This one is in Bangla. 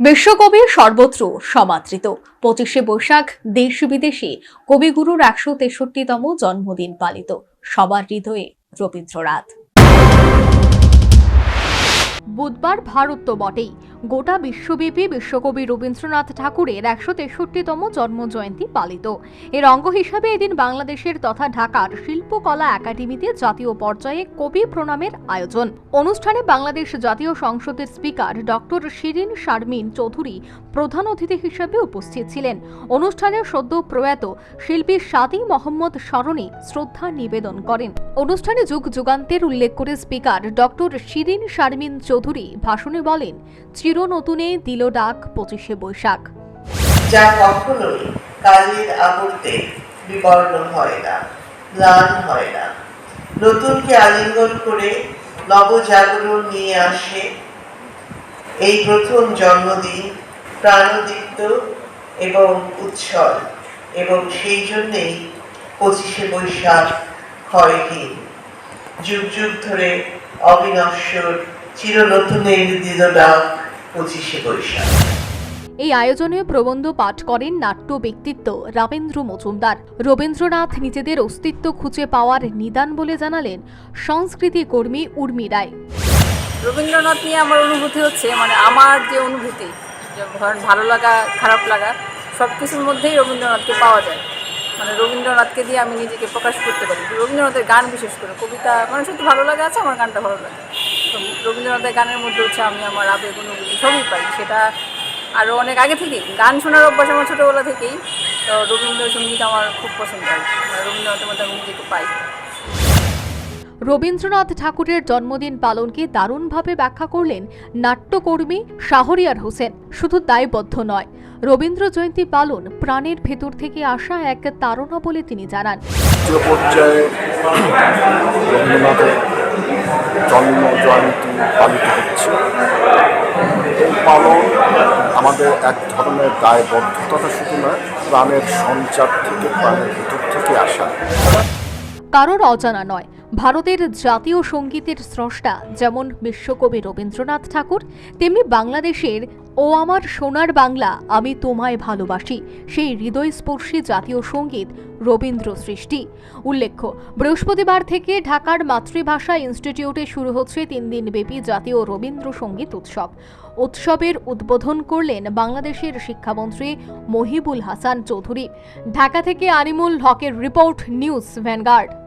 বিশ্বকবি সর্বত্র সমাদৃত। পঁচিশে বৈশাখ, দেশ বিদেশে কবিগুরুর একশো তেষট্টিতম জন্মদিন পালিত। সবার হৃদয়ে রবীন্দ্রনাথ। বুধবার ভারত তো বটেই গোটা বিশ্বব্যাপী বিশ্বকবি রবীন্দ্রনাথ ঠাকুরের একশো তেষট্টিতম জন্মজয়ন্তী পালিত। এর অঙ্গ হিসাবে এদিন বাংলাদেশের তথা ঢাকার শিল্পকলা একাডেমিতে জাতীয় পর্যায়ে কবি প্রণামের আয়োজন। অনুষ্ঠানে বাংলাদেশ জাতীয় সংসদের স্পিকার ডক্টর শিরিন শারমিন চৌধুরী প্রধান অতিথি হিসেবে উপস্থিত ছিলেন। অনুষ্ঠানে সদ্য প্রয়াত শিল্পী সাদি মোহাম্মদ স্মরণে শ্রদ্ধা নিবেদন করেন। অনুষ্ঠানে যুগ যুগান্তের উল্লেখ করে স্পিকার ডক্টর শিরিন শারমিন চৌধুরী ভাষণে বলেন চির নতুনে দিল ডাক পঁচিশে বৈশাখ। যা কখনোই কালের আবর্তে বিবর্ণ হয় না, ম্লান হয় না। নতুনকে আলিঙ্গন করে নবজাগরণ নিয়ে আসে। এই প্রথম জন্মদিন প্রাণদীপ্ত এবং উচ্ছল এবং সেই জন্যেই পঁচিশে বৈশাখ ক্ষয়হীন যুগ যুগ ধরে অবিনশ্বর চির নতুনের দিল ডাক পঁচিশে বৈশাখ এই আয়োজনে প্রবন্ধ পাঠ করেন নাট্য ব্যক্তিত্ব রাবেন্দ্র মজুমদার। রবীন্দ্রনাথ নিজেদের অস্তিত্ব খুঁজে পাওয়ার নিদান বলে জানালেন সংস্কৃতি কর্মী উর্মি রায়। রবীন্দ্রনাথ নিয়ে আমার অনুভূতি হচ্ছে মানে আমার যে অনুভূতি ধরেন ভালো লাগা খারাপ লাগা সব কিছুর মধ্যেই রবীন্দ্রনাথকে পাওয়া যায়। মানে রবীন্দ্রনাথকে দিয়ে আমি নিজেকে প্রকাশ করতে পারি। রবীন্দ্রনাথের গান বিশেষ করে কবিতা মানে সত্যি ভালো লাগা আছে আমার গানটা ভালো লাগে। রবীন্দ্রনাথের গানের মধ্যে হচ্ছে আমি আমার আবেগ অনুভূতি সবই পাই। সেটা আরও অনেক আগে থেকেই গান শোনার অভ্যাস আমার ছোটোবেলা থেকেই। তো রবীন্দ্রসঙ্গীত আমার খুব পছন্দ হয়। মানে রবীন্দ্রনাথের মধ্যে আমি নিজেকে পাই। রবীন্দ্রনাথ ঠাকুরের জন্মদিন পালনকে দারুণভাবে ব্যাখ্যা করলেন নাট্যকর্মী শাহরিয়ার হোসেন। শুধু দায়বদ্ধ নয় রবীন্দ্র জয়ন্তী পালন প্রাণের ভেতর থেকে আসা এক তারণা বলে তিনি জানান। জন্ম, জয়ন্তী পালিত হচ্ছে। এই পালন আমাদের এক ধরনের দায়বদ্ধতা শুধু নয়, প্রাণের সঞ্চার থেকে, প্রাণের ভিতর থেকে আসা। কারোর অজানা নয় ভারতের জাতীয় সঙ্গীতের স্রষ্টা যেমন বিশ্বকবি রবীন্দ্রনাথ ঠাকুর, তেমনি বাংলাদেশের ও আমার সোনার বাংলা আমি তোমায় ভালোবাসি, সেই হৃদয়স্পর্শী জাতীয় সংগীত রবীন্দ্র সৃষ্টি। উল্লেখ্য, বৃহস্পতিবার থেকে ঢাকার মাতৃভাষা ইনস্টিটিউটে শুরু হচ্ছে তিন দিন ব্যাপী জাতীয় রবীন্দ্রসঙ্গীত উৎসব। উৎসবের উদ্বোধন করলেন বাংলাদেশের শিক্ষামন্ত্রী মহিবুল হাসান চৌধুরী। ঢাকা থেকে আনিমুল হকের রিপোর্ট, নিউজ ভ্যানগার্ড।